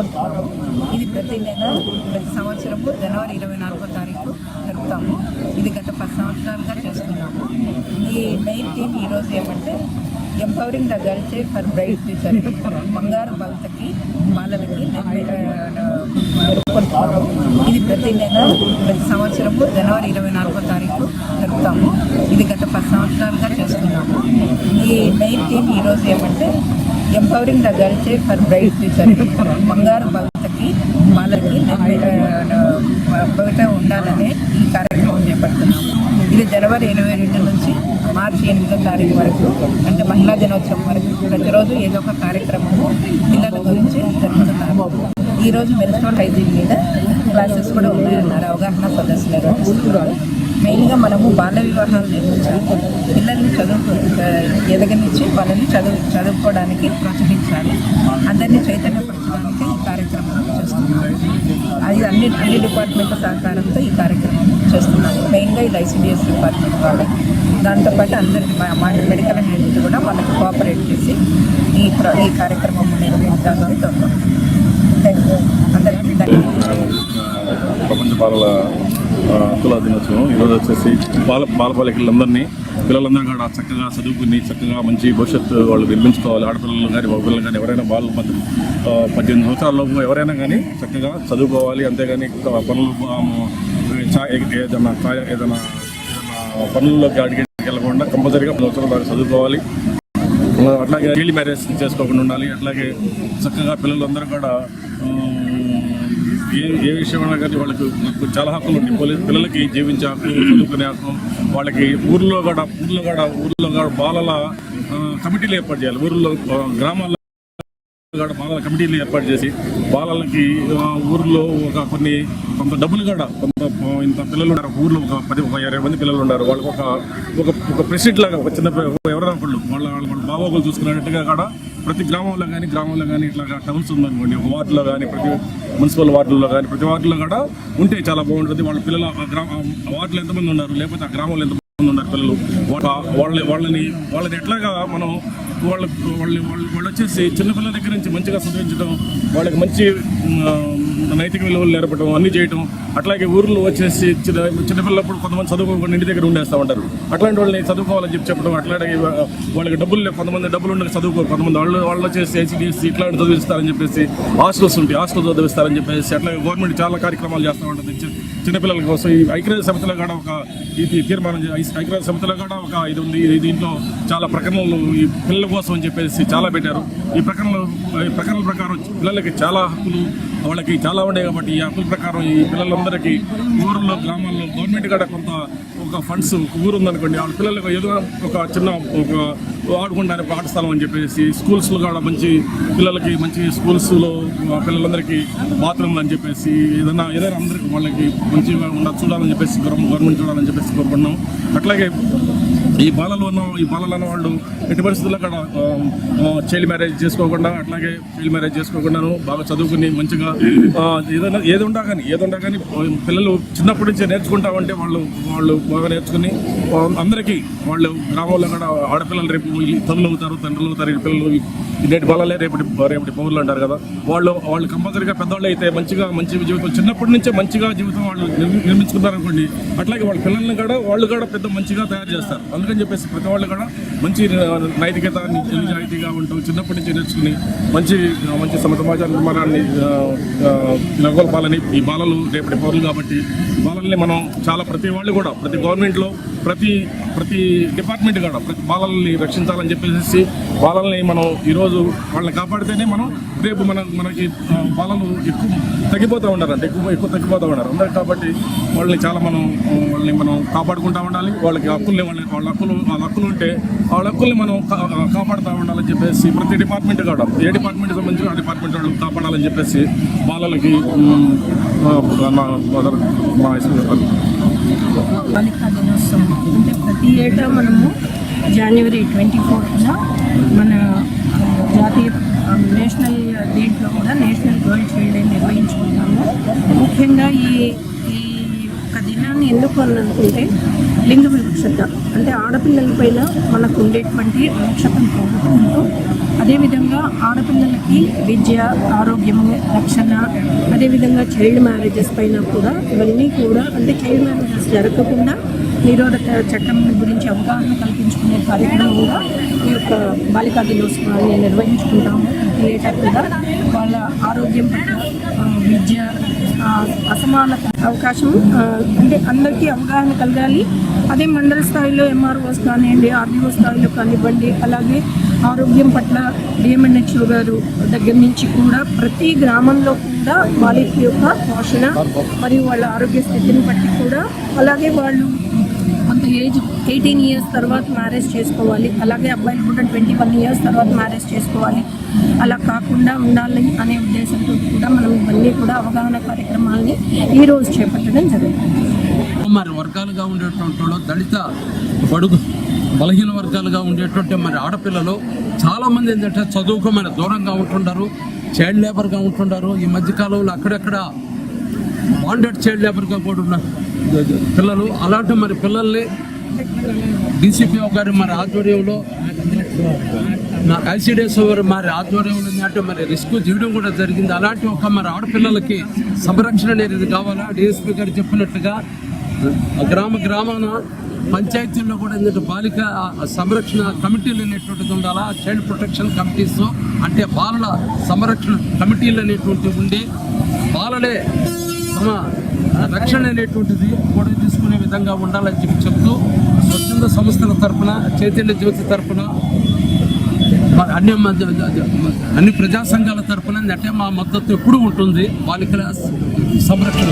జరుపుకుంటున్నాము ఇది ప్రతి నెల ప్రతి సంవత్సరము జనవరి ఇరవై నాలుగో తారీఖు జరుపుతాము. ఇది గత పది సంవత్సరాలుగా చేస్తున్నాము. ఈ మెయిన్ థీమ్ ఈరోజు ఏమంటే empowering the girls for bright future. బంగారు బలతకి బాలలకి ఇది ప్రతి నెల ప్రతి సంవత్సరము జనవరి ఇరవై నాలుగో తారీఖు జరుపుతాము. ఇది గత పది సంవత్సరాలుగా చేస్తున్నాము. ఈ మెయిన్ థీమ్ ఈరోజు ఏమంటే empowering the girl child for bright future బంగారు భవితకి వాళ్ళకి భవిత ఉండాలనే ఈ కార్యక్రమం చేపడుతున్నాము. ఇది జనవరి ఇరవై రెండు నుంచి మార్చి ఎనిమిదో తారీఖు వరకు అంటే మహిళా దినోత్సవం వరకు ప్రతిరోజు ఏదో ఒక కార్యక్రమము పిల్లల గురించి జరుపుతున్నారు ఈరోజు మెరిస్టోల్ హైజీన్ మీద క్లాసెస్ కూడా ఉన్నాయన్నారు అవగాహన సదస్సులు నిర్వహిస్తున్నారు. మెయిన్గా మనము బాల్య వివాహాలు నిర్మించాలి పిల్లల్ని చదువు ఎదగనిచ్చి వాళ్ళని చదువు చదువుకోవడానికి ప్రోత్సహించాలి. అందరినీ చైతన్యపరచడానికి ఈ కార్యక్రమం చేస్తున్నాము. అది అన్ని అన్ని డిపార్ట్మెంట్ల సహకారంతో ఈ కార్యక్రమం చేస్తున్నాము. మెయిన్గా ఇది ఐసీడిఎస్ డిపార్ట్మెంట్ వాళ్ళు దాంతోపాటు అందరికి మా మెడికల్ హెల్త్ కూడా వాళ్ళకి కోఆపరేట్ చేసి ఈ ఈ కార్యక్రమం నిర్వహించాలని థ్యాంక్ యూ అందరికీ ప్రపంచ బాలల హక్కుల దినోత్సవం. ఈరోజు వచ్చేసి బాల బాలబాలికలందరినీ పిల్లలందరూ కూడా చక్కగా చదువుకుని చక్కగా మంచి భవిష్యత్తు వాళ్ళు నిర్మించుకోవాలి. ఆడపిల్లలు కానీ మగపిల్లలు కానీ ఎవరైనా బాల మధ్య పద్దెనిమిది సంవత్సరాలలోపు ఎవరైనా కానీ చక్కగా చదువుకోవాలి. అంతేగాని పనులు ఏదైనా ఏదైనా ఏదైనా పనుల్లోకి వెళ్ళకుండా కంపల్సరీగా పది సంవత్సరాల దాకా చదువుకోవాలి. అట్లాగే డైలీ మ్యారేజ్ చేసుకోకుండా ఉండాలి. అట్లాగే చక్కగా పిల్లలందరూ కూడా ఏ ఏ విషయమైనా కానీ వాళ్ళకి చాలా హక్కులు ఉన్నాయి. పిల్లలకి జీవించే హక్కు చదువుకునే హక్కు వాళ్ళకి ఊర్లో కూడా ఊర్లో కూడా ఊర్లో కూడా బాలల కమిటీలు ఏర్పాటు చేయాలి. ఊర్లో గ్రామాల్లో బాలల కమిటీలు ఏర్పాటు చేసి బాలలకి ఊర్లో ఒక కొన్ని కొంత డబ్బులు కూడా కొంత ఇంత పిల్లలు ఉన్నారు. ఊర్లో ఒక పది ఒక ఇరవై మంది పిల్లలు ఉన్నారు. వాళ్ళకి ఒక ఒక ఒక ప్రెసిడెంట్ లాగా ఒక చిన్న ఎవరైనా ఒకళ్ళు వాళ్ళ వాళ్ళ బాబోగులు చూసుకునేట్టుగా కూడా ప్రతి గ్రామంలో కానీ గ్రామంలో కానీ ఇట్లా టౌన్స్ ఉందనుకోండి ఒక వార్డులో కానీ ప్రతి మున్సిపల్ వార్డుల్లో కానీ ప్రతి వార్డులో కూడా ఉంటే చాలా బాగుంటుంది. వాళ్ళ పిల్లల ఆ గ్రామ ఆ వార్డులో ఎంతమంది ఉన్నారు లేకపోతే ఆ గ్రామంలో ఎంత మంది ఉన్నారు పిల్లలు? వాళ్ళ వాళ్ళని వాళ్ళని వాళ్ళని ఎట్లాగా మనం వాళ్ళ వాళ్ళు వాళ్ళు వచ్చేసి చిన్నపిల్లల దగ్గర నుంచి మంచిగా చదివించడం వాళ్ళకి మంచి నైతిక విలువలు నేర్పడం అన్ని చేయటం అట్లాగే ఊర్లో వచ్చేసి చిన్న చిన్నపిల్లప్పుడు కొంతమంది చదువుకోకుండా ఇంటి దగ్గర ఉండేస్తూ ఉంటారు. అట్లాంటి వాళ్ళని చదువుకోవాలని చెప్పి చెప్పడం అట్లాగే వాళ్ళకి డబ్బులు లేవు కొంతమంది డబ్బులు ఉండక చదువుకో కొంతమంది వాళ్ళు వాళ్ళు వచ్చేసి ఐసీడీఎస్సీ ఇట్లాంటి చదివిస్తారని చెప్పేసి హాస్టల్స్ ఉంటాయి హాస్టల్ చదివిస్తారని చెప్పేసి అట్లాగే గవర్నమెంట్ చాలా కార్యక్రమాలు చేస్తూ ఉంటుంది. చిన్నపిల్లల కోసం ఈ ఐక్యరాజ్య సమితిలో కూడా ఒక ఇది తీర్మానం ఐక్యరాజ్య సమితిలో కూడా ఒక ఇది ఉంది. ఇది దీంట్లో చాలా ప్రకటనలు ఈ పిల్లల కోసం అని చెప్పేసి చాలా పెట్టారు. ఈ ప్రకటనలు ఈ ప్రకటనల ప్రకారం పిల్లలకి చాలా హక్కులు వాళ్ళకి చాలా ఉన్నాయి కాబట్టి ఈ హక్కుల ప్రకారం ఈ పిల్లలందరికీ ఊర్లో గ్రామాల్లో గవర్నమెంట్ కూడా కొంత ఒక ఫండ్స్ ఊరు ఉందనుకోండి వాళ్ళ పిల్లలకు ఏదో ఒక చిన్న ఒక ఆడుకుంటానికి ఒక అని చెప్పేసి స్కూల్స్లో కూడా మంచి పిల్లలకి మంచి స్కూల్స్లో పిల్లలందరికీ బాత్రూమ్ అని చెప్పేసి ఏదైనా ఏదైనా అందరికీ వాళ్ళకి మంచిగా ఉండాలి చూడాలని చెప్పేసి గవర్నమెంట్ చూడాలని చెప్పేసి కోరుకున్నాం అట్లాగే ఈ బాలలు ఉన్న ఈ బాలలు ఉన్న వాళ్ళు ఎట్టి పరిస్థితుల్లో అక్కడ చైల్డ్ మ్యారేజ్ చేసుకోకుండా అట్లాగే చైల్డ్ మ్యారేజ్ చేసుకోకుండాను బాగా చదువుకుని మంచిగా ఏదైనా ఏది ఉండా కానీ ఏది ఉండా కానీ పిల్లలు చిన్నప్పటి నుంచి నేర్చుకుంటా ఉంటే వాళ్ళు వాళ్ళు బాగా నేర్చుకుని అందరికీ వాళ్ళు గ్రామంలో కూడా ఆడపిల్లలు రేపు ఈ తల్లులు అవుతారు తండ్రులు అవుతారు ఈ పిల్లలు నేటి బాలలే రేపటి రేపటి పౌరులు అంటారు కదా. వాళ్ళు వాళ్ళు కంపల్సరీగా పెద్దవాళ్ళు అయితే మంచిగా మంచి జీవితం చిన్నప్పటి నుంచే మంచిగా జీవితం వాళ్ళు నిర్మించుకుంటారు అనుకోండి అట్లాగే వాళ్ళ పిల్లల్ని కూడా వాళ్ళు కూడా పెద్ద మంచిగా తయారు చేస్తారు. అందుకని చెప్పేసి ప్రతి వాళ్ళు కూడా మంచి నైతికత నిజాయితీగా ఉంటూ చిన్నప్పటి నుంచి నేర్చుకుని మంచి మంచి సమాజ నిర్మాణాన్ని నెలకొల్పాలని ఈ బాలలు రేపటి పౌరులు కాబట్టి బాలల్ని మనం చాలా ప్రతి వాళ్ళు కూడా ప్రతి గవర్నమెంట్లో ప్రతి ప్రతి డిపార్ట్మెంట్ కూడా ప్రతి బాలల్ని రక్షించాలని చెప్పేసి బాలల్ని మనం ఈరోజు వాళ్ళని కాపాడితేనే మనం రేపు మన మనకి బాలలు ఎక్కువ తగ్గిపోతూ ఉన్నారు అంటే ఎక్కువ ఎక్కువ తగ్గిపోతూ ఉన్నారు అందరు కాబట్టి వాళ్ళని చాలా మనం వాళ్ళని మనం కాపాడుకుంటూ ఉండాలి వాళ్ళకి హక్కుల్ని వాళ్ళ వాళ్ళ హక్కులు వాళ్ళ హక్కులు ఉంటే వాళ్ళ హక్కుల్ని మనం కాపాడుతూ ఉండాలని చెప్పేసి ప్రతి డిపార్ట్మెంట్ కూడా ఏ డిపార్ట్మెంట్ సంబంధించి ఆ డిపార్ట్మెంట్ వాళ్ళు కాపాడాలని చెప్పేసి బాలలకి మా ఇష్టం అంటే ప్రతి ఏటా మనము జనవరి ట్వంటీ ఫోర్త్న మన జాతీయ నేషనల్ దీంట్లో కూడా నేషనల్ గర్ల్ చైల్డ్ డే నిర్వహించుకుంటాము. ముఖ్యంగా ఈ దినాన్ని ఎందుకు అని అనుకుంటే లింగ వివక్షత. అంటే ఆడపిల్లల పైన మనకు ఉండేటువంటి వివక్షతను పోగొట్టుకుంటూ అదేవిధంగా ఆడపిల్లలకి విద్య ఆరోగ్యము రక్షణ అదేవిధంగా చైల్డ్ మ్యారేజెస్ పైన కూడా ఇవన్నీ కూడా అంటే చైల్డ్ మ్యారేజెస్ జరగకుండా నిరోధక చట్టం గురించి అవగాహన కల్పించుకునే కార్యక్రమం కూడా ఈ యొక్క బాలికా దినోత్సవాన్ని నిర్వహించుకుంటాము. ప్రతి కూడా వాళ్ళ ఆరోగ్యం పట్ల విద్య అసమానత అవకాశం అంటే అందరికీ అవగాహన కలగాలి. అదే మండల స్థాయిలో ఎంఆర్ఓస్ కానివ్వండి ఆర్డీఓ స్థాయిలో కానివ్వండి అలాగే ఆరోగ్యం పట్ల డిఎంఎన్హెచ్ఓ గారు దగ్గర నుంచి కూడా ప్రతి గ్రామంలో కూడా వాళ్ళకి యొక్క పోషణ మరియు వాళ్ళ ఆరోగ్య స్థితిని బట్టి కూడా అలాగే వాళ్ళు ఏజ్ ఎయిటీన్ ఇయర్స్ తర్వాత మ్యారేజ్ చేసుకోవాలి. అలాగే అబ్బాయిలు కూడా ట్వంటీ వన్ ఇయర్స్ తర్వాత మ్యారేజ్ చేసుకోవాలి. అలా కాకుండా ఉండాలి అనే ఉద్దేశంతో కూడా మనం ఇవన్నీ కూడా అవగాహన కార్యక్రమాలని ఈ రోజు చేపట్టడం జరుగుతుంది. మరి వర్గాలుగా ఉండేటువంటి వాళ్ళు దళిత బడుగు బలహీన వర్గాలుగా ఉండేటువంటి మరి ఆడపిల్లలు చాలామంది ఏంటంటే చదువుకు మన దూరంగా ఉంటుంటారు చైల్డ్ లేబర్గా ఉంటుంటారు ఈ మధ్యకాలంలో అక్కడక్కడ బాండెడ్ చైల్డ్ లేబర్గా కూడా ఉన్న పిల్లలు. అలాంటి మరి పిల్లల్ని డీసీపీ గారి మరి ఆధ్వర్యంలో ఐసీడీఎస్ వారు మరి ఆధ్వర్యంలో అంటే మరి రిస్క్ చేయడం కూడా జరిగింది. అలాంటి ఒక మరి ఆడపిల్లలకి సంరక్షణ అనేది కావాలా? డిఎస్పీ గారు చెప్పినట్టుగా గ్రామ గ్రామాన పంచాయతీల్లో కూడా ఏంటంటే బాలిక సంరక్షణ కమిటీలు అనేటువంటిది ఉండాలా? చైల్డ్ ప్రొటెక్షన్ కమిటీస్ అంటే బాలల సంరక్షణ కమిటీలు అనేటువంటివి ఉండి బాలలే తమ రక్షణ అనేటువంటిది కూడా తీసుకునే విధంగా ఉండాలని చెప్పి చెప్తూ స్వచ్ఛంద సంస్థల తరపున చైతన్య జ్యోతి తరఫున అన్ని మధ్య- అన్ని ప్రజా సంఘాల తరఫున అంటే మా మద్దతు ఎప్పుడు ఉంటుంది. బాలికల సంరక్షణ